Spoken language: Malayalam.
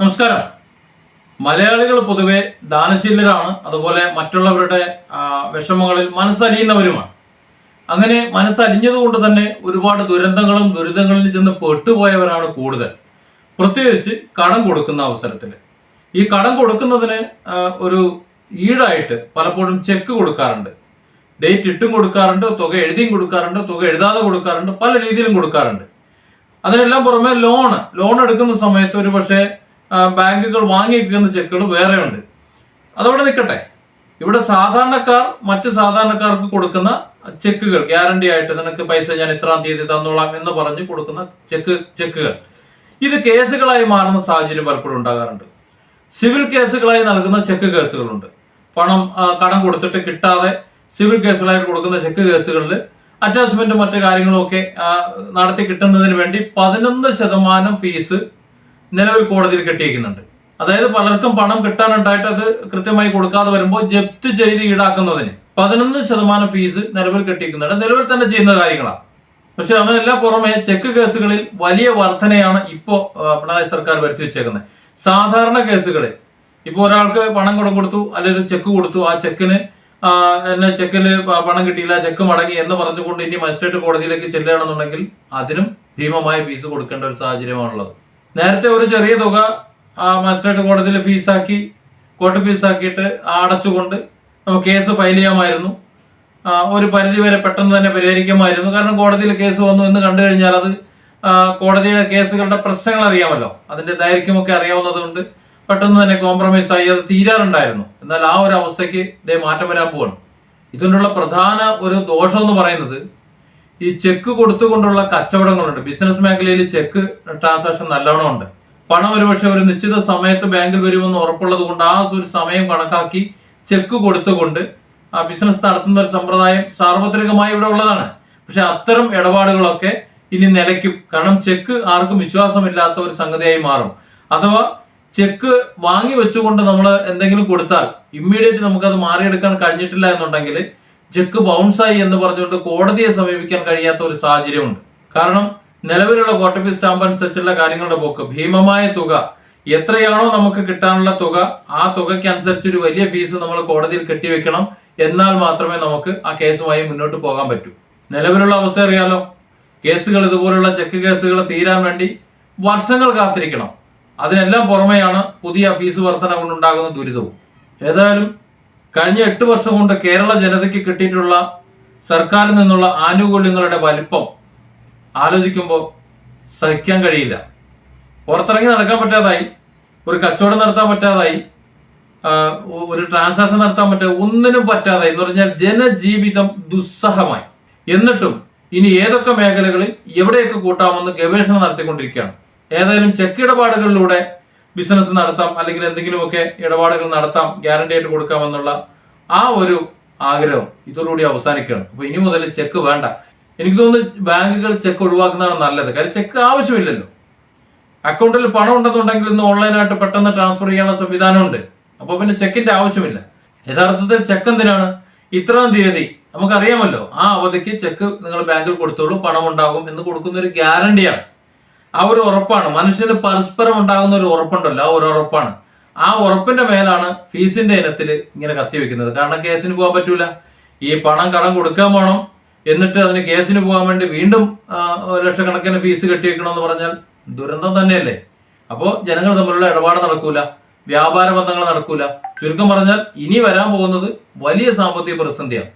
നമസ്കാരം. മലയാളികൾ പൊതുവെ ദാനശീലരാണ്. അതുപോലെ മറ്റുള്ളവരുടെ വിഷമങ്ങളിൽ മനസ്സലിയുന്നവരുമാണ്. അങ്ങനെ മനസ്സലിഞ്ഞതുകൊണ്ട് തന്നെ ഒരുപാട് ദുരന്തങ്ങളും ദുരിതങ്ങളിൽ ചെന്ന് പെട്ടുപോയവരാണ് കൂടുതൽ. പ്രത്യേകിച്ച് കടം കൊടുക്കുന്ന അവസരത്തിൽ. ഈ കടം കൊടുക്കുന്നതിന് ഒരു ഈടായിട്ട് പലപ്പോഴും ചെക്ക് കൊടുക്കാറുണ്ട്. ഡേറ്റ് ഇട്ടും കൊടുക്കാറുണ്ട് തുക എഴുതിയും കൊടുക്കാറുണ്ട് തുക എഴുതാതെ കൊടുക്കാറുണ്ട് പല രീതിയിലും കൊടുക്കാറുണ്ട്. അതിനെല്ലാം പുറമെ ലോണ്. ലോൺ എടുക്കുന്ന സമയത്ത് ഒരു പക്ഷേ ബാങ്കുകൾ വാങ്ങിക്കുന്ന ചെക്കുകൾ വേറെയുണ്ട്. അതവിടെ നിൽക്കട്ടെ. ഇവിടെ സാധാരണക്കാർ മറ്റു സാധാരണക്കാർക്ക് കൊടുക്കുന്ന ചെക്കുകൾ ഗ്യാരണ്ടി ആയിട്ട് നിനക്ക് പൈസ ഞാൻ ഇത്രാം തീയതി തന്നോളാം എന്ന് പറഞ്ഞ് കൊടുക്കുന്ന ചെക്ക് ചെക്കുകൾ. ഇത് കേസുകളായി മാറുന്ന സാഹചര്യം പലപ്പോഴും ഉണ്ടാകാറുണ്ട്. സിവിൽ കേസുകളായി നൽകുന്ന ചെക്ക് കേസുകളുണ്ട്. പണം കടം കൊടുത്തിട്ട് കിട്ടാതെ സിവിൽ കേസുകളായിട്ട് കൊടുക്കുന്ന ചെക്ക് കേസുകളിൽ അറ്റാച്ച്മെന്റും മറ്റു കാര്യങ്ങളും ഒക്കെ നടത്തി കിട്ടുന്നതിന് വേണ്ടി പതിനൊന്ന് ശതമാനം ഫീസ് നിലവിൽ കോടതിയിൽ കെട്ടിയിരിക്കുന്നുണ്ട് അതായത് പലർക്കും പണം കിട്ടാനുണ്ടായിട്ട് അത് കൃത്യമായി കൊടുക്കാതെ വരുമ്പോൾ ജപ്തി ചെയ്ത് ഈടാക്കുന്നതിന് പതിനൊന്ന് ശതമാനം ഫീസ് നിലവിൽ കെട്ടിയിരിക്കുന്നുണ്ട് നിലവിൽ തന്നെ ചെയ്യുന്ന കാര്യങ്ങളാണ്. പക്ഷെ അതിനെല്ലാം പുറമെ ചെക്ക് കേസുകളിൽ വലിയ വർധനയാണ് ഇപ്പോൾ പിണറായി സർക്കാർ വരുത്തി വെച്ചേക്കുന്നത്. സാധാരണ കേസുകളിൽ ഇപ്പോൾ ഒരാൾക്ക് പണം കൊടു കൊടുത്തു അല്ലെങ്കിൽ ചെക്ക് കൊടുത്തു ആ ചെക്കിന് എന്നെ ചെക്കിൽ പണം കിട്ടിയില്ല ചെക്ക് മടങ്ങി എന്ന് പറഞ്ഞുകൊണ്ട് ഇനി മജിസ്ട്രേറ്റ് കോടതിയിലേക്ക് ചെല്ലുകയാണെന്നുണ്ടെങ്കിൽ അതിനും ഭീമമായ ഫീസ് കൊടുക്കേണ്ട ഒരു സാഹചര്യമാണുള്ളത്. നേരത്തെ ഒരു ചെറിയ തുക മജിസ്ട്രേറ്റ് കോടതിയിൽ ഫീസാക്കി കോർട്ട് ഫീസാക്കിയിട്ട് അടച്ചുകൊണ്ട് നമുക്ക് കേസ് ഫയൽ ചെയ്യാമായിരുന്നു. ഒരു പരിധി വരെ പെട്ടെന്ന് തന്നെ പരിഹരിക്കുമായിരുന്നു. കാരണം കോടതിയിൽ കേസ് വന്നു എന്ന് കണ്ടു കഴിഞ്ഞാൽ അത് കോടതിയുടെ കേസുകളുടെ പ്രശ്നങ്ങൾ അറിയാമല്ലോ. അതിന്റെ ദൈർഘ്യമൊക്കെ അറിയാവുന്നത് കൊണ്ട് പെട്ടെന്ന് തന്നെ കോംപ്രമൈസ് ആയി അത് തീരാറുണ്ടായിരുന്നു. എന്നാൽ ആ ഒരു അവസ്ഥയ്ക്ക് ഇതേ മാറ്റം വരാൻ പോവാണ്. ഇതിനുള്ള പ്രധാന ഒരു ദോഷം എന്ന് പറയുന്നത് ഈ ചെക്ക് കൊടുത്തുകൊണ്ടുള്ള കച്ചവടങ്ങളുണ്ട്. ബിസിനസ് മേഖലയിൽ ചെക്ക് ട്രാൻസാക്ഷൻ നല്ലോണം ഉണ്ട്. പണം ഒരുപക്ഷെ ഒരു നിശ്ചിത സമയത്ത് ബാങ്കിൽ വരുമെന്ന് ഉറപ്പുള്ളത് കൊണ്ട് ആ ഒരു സമയം കണക്കാക്കി ചെക്ക് കൊടുത്തുകൊണ്ട് ആ ബിസിനസ് നടത്തുന്ന ഒരു സമ്പ്രദായം സാർവത്രികമായി ഇവിടെ ഉള്ളതാണ്. പക്ഷെ അത്തരം ഇടപാടുകളൊക്കെ ഇനി നിലയ്ക്കും. കാരണം ചെക്ക് ആർക്കും വിശ്വാസമില്ലാത്ത ഒരു സംഗതിയായി മാറും. അഥവാ ചെക്ക് വാങ്ങി വെച്ചുകൊണ്ട് നമ്മൾ എന്തെങ്കിലും കൊടുത്താൽ ഇമ്മീഡിയറ്റ് നമുക്കത് മാറിയെടുക്കാൻ കഴിഞ്ഞിട്ടില്ല എന്നുണ്ടെങ്കിൽ ചെക്ക് ബൗൺസായി എന്ന് പറഞ്ഞുകൊണ്ട് കോടതിയെ സമീപിക്കാൻ കഴിയാത്ത ഒരു സാഹചര്യമുണ്ട്. കാരണം നിലവിലുള്ള കോർട്ട് ഫീസ് സ്റ്റാമ്പ് അനുസരിച്ചുള്ള കാര്യങ്ങളുടെ പോക്ക് ഭീമമായ തുക എത്രയാണോ നമുക്ക് കിട്ടാനുള്ള തുക ആ തുകയ്ക്ക് അനുസരിച്ച് ഒരു വലിയ ഫീസ് നമ്മൾ കോടതിയിൽ കെട്ടിവെക്കണം എന്നാൽ മാത്രമേ നമുക്ക് ആ കേസുമായി മുന്നോട്ട് പോകാൻ പറ്റൂ. നിലവിലുള്ള അവസ്ഥ അറിയാലോ? കേസുകൾ ഇതുപോലുള്ള ചെക്ക് കേസുകൾ തീരാൻ വേണ്ടി വർഷങ്ങൾ കാത്തിരിക്കണം. അതിനെല്ലാം പുറമെയാണ് പുതിയ ഫീസ് വർധന കൊണ്ടുണ്ടാകുന്ന ദുരിതവും. ഏതായാലും കഴിഞ്ഞ എട്ട് വർഷം കൊണ്ട് കേരള ജനതയ്ക്ക് കിട്ടിയിട്ടുള്ള സർക്കാരിൽ നിന്നുള്ള ആനുകൂല്യങ്ങളുടെ വലിപ്പം ആലോചിക്കുമ്പോൾ സഹിക്കാൻ കഴിയില്ല. പുറത്തിറങ്ങി നടക്കാൻ പറ്റാതായി ഒരു കച്ചവടം നടത്താൻ പറ്റാതായി ഒരു ട്രാൻസാക്ഷൻ നടത്താൻ പറ്റാതെ ഒന്നിനും പറ്റാതായി എന്ന് പറഞ്ഞാൽ ജനജീവിതം ദുസ്സഹമായി. എന്നിട്ടും ഇനി ഏതൊക്കെ മേഖലകളിൽ എവിടെയൊക്കെ കൂട്ടാമെന്ന് ഗവേഷണം നടത്തിക്കൊണ്ടിരിക്കുകയാണ്. ഏതായാലും ചെക്ക് ഇടപാടുകളിലൂടെ ബിസിനസ് നടത്താം അല്ലെങ്കിൽ എന്തെങ്കിലുമൊക്കെ ഇടപാടുകൾ നടത്താം ഗ്യാരണ്ടി ആയിട്ട് കൊടുക്കാമെന്നുള്ള ആ ഒരു ആഗ്രഹം ഇതോടുകൂടി അവസാനിക്കുകയാണ്. അപ്പൊ ഇനി മുതൽ ചെക്ക് വേണ്ട. എനിക്ക് തോന്നുന്നു ബാങ്കുകൾ ചെക്ക് ഒഴിവാക്കുന്നതാണ് നല്ലത്. കാര്യം ചെക്ക് ആവശ്യമില്ലല്ലോ. അക്കൗണ്ടിൽ പണം ഉണ്ടെന്നുണ്ടെങ്കിൽ ഇന്ന് ഓൺലൈനായിട്ട് പെട്ടെന്ന് ട്രാൻസ്ഫർ ചെയ്യാനുള്ള സംവിധാനമുണ്ട്. അപ്പോൾ പിന്നെ ചെക്കിന്റെ ആവശ്യമില്ല. യഥാർത്ഥത്തിൽ ചെക്ക് എന്തിനാണ്? ഇത്രാം തീയതി നമുക്കറിയാമല്ലോ ആ അവധിക്ക് ചെക്ക് നിങ്ങൾ ബാങ്കിൽ കൊടുത്തോളൂ പണം ഉണ്ടാകും എന്ന് കൊടുക്കുന്ന ഒരു ഗ്യാരണ്ടിയാണ് ആ ഒരു ഉറപ്പാണ്. മനുഷ്യന് പരസ്പരം ഉണ്ടാകുന്ന ഒരു ഉറപ്പുണ്ടല്ലോ. ആ ഒരു ഉറപ്പാണ്. ആ ഉറപ്പിന്റെ മേലാണ് ഫീസിന്റെ ഇനത്തിൽ ഇങ്ങനെ കത്തിവെക്കുന്നത്. കാരണം കേസിന് പോകാൻ പറ്റൂല. ഈ പണം കടം കൊടുക്കാൻ വേണം എന്നിട്ട് അതിന് കേസിന് പോകാൻ വേണ്ടി വീണ്ടും ലക്ഷക്കണക്കിന് ഫീസ് കെട്ടിവെക്കണമെന്ന് പറഞ്ഞാൽ ദുരന്തം തന്നെയല്ലേ? അപ്പോൾ ജനങ്ങൾ തമ്മിലുള്ള ഇടപാട് നടക്കൂല. വ്യാപാര ബന്ധങ്ങൾ നടക്കൂല. ചുരുക്കം പറഞ്ഞാൽ ഇനി വരാൻ പോകുന്നത് വലിയ സാമ്പത്തിക പ്രതിസന്ധിയാണ്.